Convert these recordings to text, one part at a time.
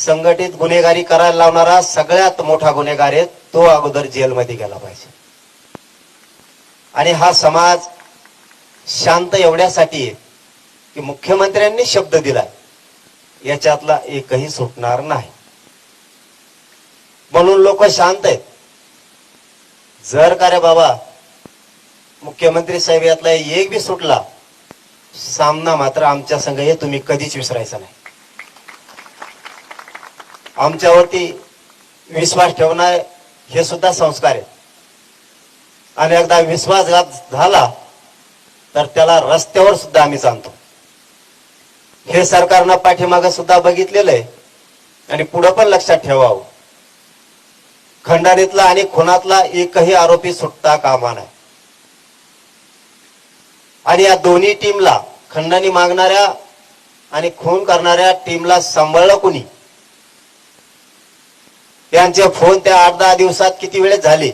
संघटित गुन्हेगारी करायला लावणारा सगळ्यात मोठा गुन्हेगार आहे तो अगोदर जेलमध्ये गेला पाहिजे. आणि हा समाज शांत एवढ्यासाठी आहे की मुख्यमंत्र्यांनी शब्द दिला याच्यातला एकही सुटणार नाही. म्हणून लोक शांत आहेत. जर का रे बाबा मुख्यमंत्री साहेब यातला एक बी सुटला सामना मात्र आमच्या संघ हे तुम्ही कधीच विसरायचा नाही. आमच्यावरती विश्वास ठेवणार हे सुद्धा संस्कार आहेत. आणि एकदा विश्वासघात झाला तर त्याला रस्त्यावर सुद्धा आम्ही जाणतो. हे सरकारनं पाठीमागं सुद्धा बघितलेलं आहे आणि पुढं पण लक्षात ठेवावं. खंडारीतला आणि खुनातला एकही आरोपी सुटता कामा नाही. आणि या दोन्ही टीमला खंडणी मागणाऱ्या आणि खून करणाऱ्या टीमला सांभाळलं कुणी? त्यांचे फोन त्या आठ दहा दिवसात किती वेळेस झाले?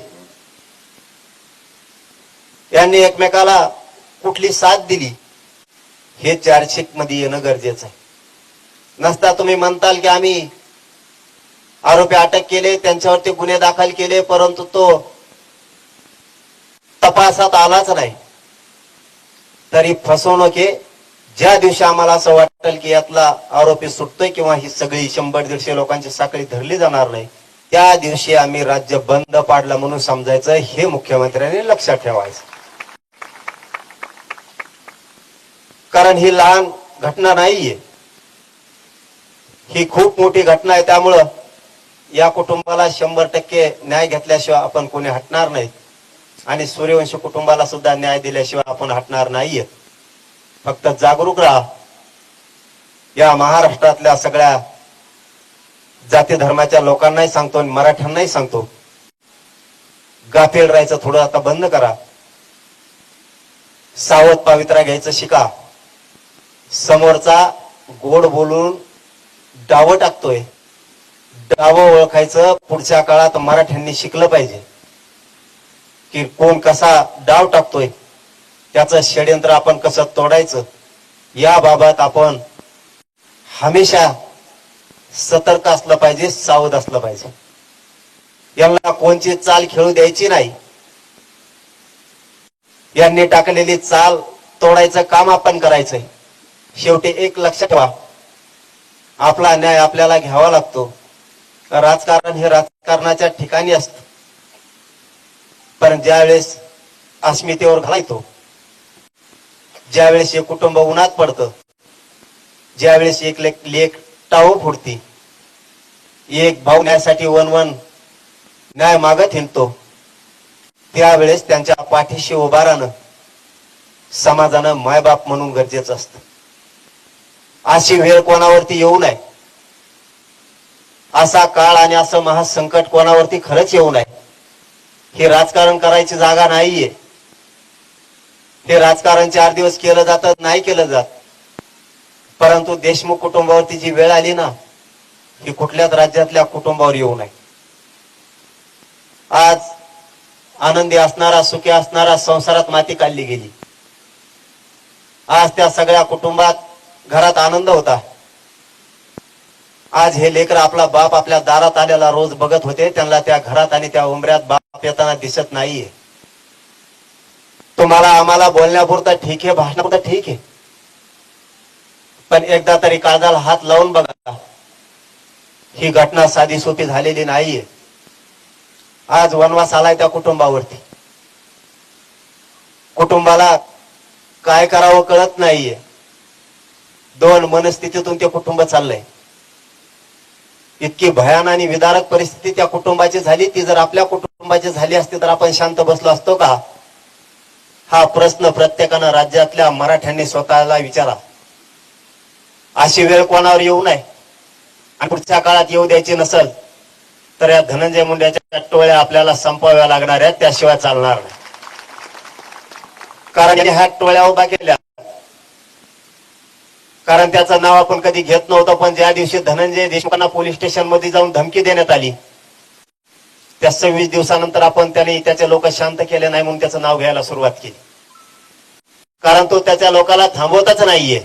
यांनी एकमेकाला कुठली साथ दिली? हे चार्जशीटमध्ये येणं गरजेचं आहे. नसता तुम्ही म्हणताल की आम्ही आरोपी अटक केले त्यांच्यावरती गुन्हे दाखल केले परंतु तो तपासात आलाच नाही. तरी फसवणूक हे ज्या दिवशी आम्हाला असं वाटेल की यातला आरोपी सुटतोय किंवा ही सगळी शंभर दीडशे लोकांची साखळी धरली जाणार नाही त्या दिवशी आम्ही राज्य बंद पाडलं म्हणून समजायचं हे मुख्यमंत्र्यांनी लक्षात ठेवायचं. कारण ही लहान घटना नाहीये. ही खूप मोठी घटना आहे त्यामुळं या कुटुंबाला शंभर टक्के न्याय घेतल्याशिवाय आपण कोणी हटणार नाही. आणि सूर्यवंशी कुटुंबाला सुद्धा न्याय दिल्याशिवाय आपण हटणार नाहीये. फक्त जागरूक राहा. या महाराष्ट्रातल्या सगळ्या जाती धर्माच्या लोकांनाही सांगतो आणि मराठ्यांनाही सांगतो. गाफील राहायचं थोडं आता बंद करा. सावध पावित्रा घ्यायचं शिका. समोरचा गोड बोलून डाव टाकतोय. डाव ओळखायचं पुढच्या काळात मराठ्यांनी शिकलं पाहिजे. की कोण कसा डाव टाकतोय त्याचं षडयंत्र आपण कसं तोडायचं याबाबत आपण हमेशा सतर्क असलं पाहिजे सावध असलं पाहिजे. यांना कोणची चाल खेळू द्यायची नाही. यांनी टाकलेली चाल तोडायचं काम आपण करायचंय. शेवटी एक लक्षात ठेवा. आपला न्याय आपल्याला घ्यावा लागतो. राजकारण हे राजकारणाच्या ठिकाणी असत. पण ज्यावेळेस अस्मितेवर घालायतो ज्यावेळेस हे कुटुंब उन्हात पडतं ज्यावेळेस एक लेख लेख टाऊ फुडती एक भाऊ न्यायासाठी वन वन न्याय मागत हिंडतो. त्यावेळेस त्यांच्या पाठीशी उभा राहणं समाजानं मायबाप म्हणून गरजेचं असतं. अशी वेळ कोणावरती येऊ नये. असा काळ आणि असं महासंकट कोणावरती खरंच येऊ नये. हे राजकारण करायची जागा नाहीये. हे राजकारण चार दिवस केलं जातं नाही केलं जात. परंतु देशमुख कुटुंबावरती जी वेळ आली ना ही कुठल्याच राज्यातल्या कुटुंबावर येऊ नये. आज आनंदी असणारा सुखी असणारा संसारात माती काढली गेली. आज त्या सगळ्या कुटुंबात घरात आनंद होता. आज हे लेकर आपला बाप आपल्या दारात आलेला रोज बघत होते त्यांना त्या घरात आणि त्या उमऱ्यात बाप येताना दिसत नाहीये. तुम्हाला आम्हाला बोलण्यापुरता ठीक आहे भाषणापुरता ठीक आहे. पण एकदा तरी काळजाला हात लावून बघा. ही घटना साधी सोपी झालेली नाहीये. आज वनवास आलाय त्या कुटुंबावरती. कुटुंबाला काय करावं कळत नाहीये. दोन मनस्थितीतून ते कुटुंब चाललंय. इतकी भयान आणि विदारक परिस्थिती त्या कुटुंबाची झाली. ती जर आपल्या कुटुंबाची झाली असती तर आपण शांत बसलो असतो का? हा प्रश्न प्रत्येकानं राज्यातल्या मराठ्यांनी स्वतःला विचारा. अशी वेळ कोणावर येऊ नये. आणि पुढच्या काळात येऊ द्यायची नसल तर या धनंजय मुंड्याच्या टोळ्या आपल्याला संपवाव्या लागणार आहेत त्याशिवाय चालणार नाही. कारण ह्या टोळ्या उभ्या केल्या. कारण त्याचं नाव आपण कधी घेत नव्हतं पण ज्या दिवशी धनंजय देशमुखांना पोलीस स्टेशनमध्ये जाऊन धमकी देण्यात आली त्या सव्वीस दिवसानंतर आपण त्याने त्याचे लोक शांत केले नाही म्हणून त्याचं नाव घ्यायला सुरुवात केली. कारण तो त्याच्या लोकाला थांबवतच नाहीये.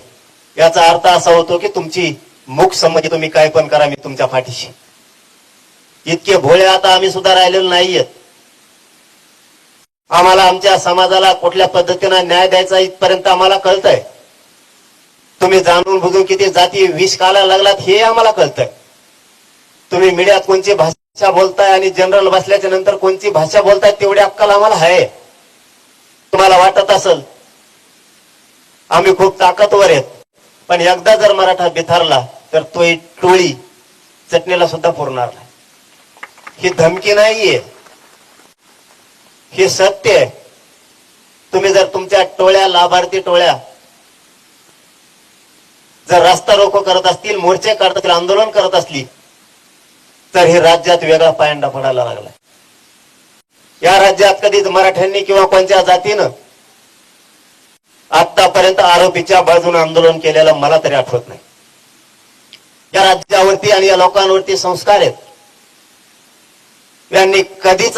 याचा अर्थ असा होतो की तुमची मुख संमती तुम्ही काय पण करा मी तुमच्या पाठीशी इतके भोळे आता आम्ही सुद्धा राहिलेलो नाहीयेत. आम्हाला आमच्या समाजाला कुठल्या पद्धतीनं न्याय द्यायचा इथपर्यंत आम्हाला कळतंय. तुम्ही जाणून बुजून किती जाती विष काला लागलात हे आम्हाला कळतंय. तुम्ही मीडियात कोणची भाषा बोलताय आणि जनरल बसल्याच्या नंतर कोणती भाषा बोलताय तेवढी अक्कल आम्हाला आहे. तुम्हाला वाटत असेल आम्ही खूप ताकदवर आहेत. पण एकदा जर मराठा बिथारला तर तो एक टोळी चटणीला सुद्धा पुरणार नाही. ही धमकी नाहीये. हे सत्य आहे. तुम्ही जर तुमच्या टोळ्या लाभार्थी टोळ्या जर रस्ता रोको करत असतील मोर्चे काढत असतील आंदोलन करत असली तर हे राज्यात वेगळा पायंडा पडायला लागला या राज्यात कधीच मराठ्यांनी किंवा कोणत्या जातीनं आतापर्यंत आरोपीच्या बाजूने आंदोलन केलेलं मला तरी आठवत नाही. या राज्यावरती आणि या लोकांवरती संस्कार आहेत. यांनी कधीच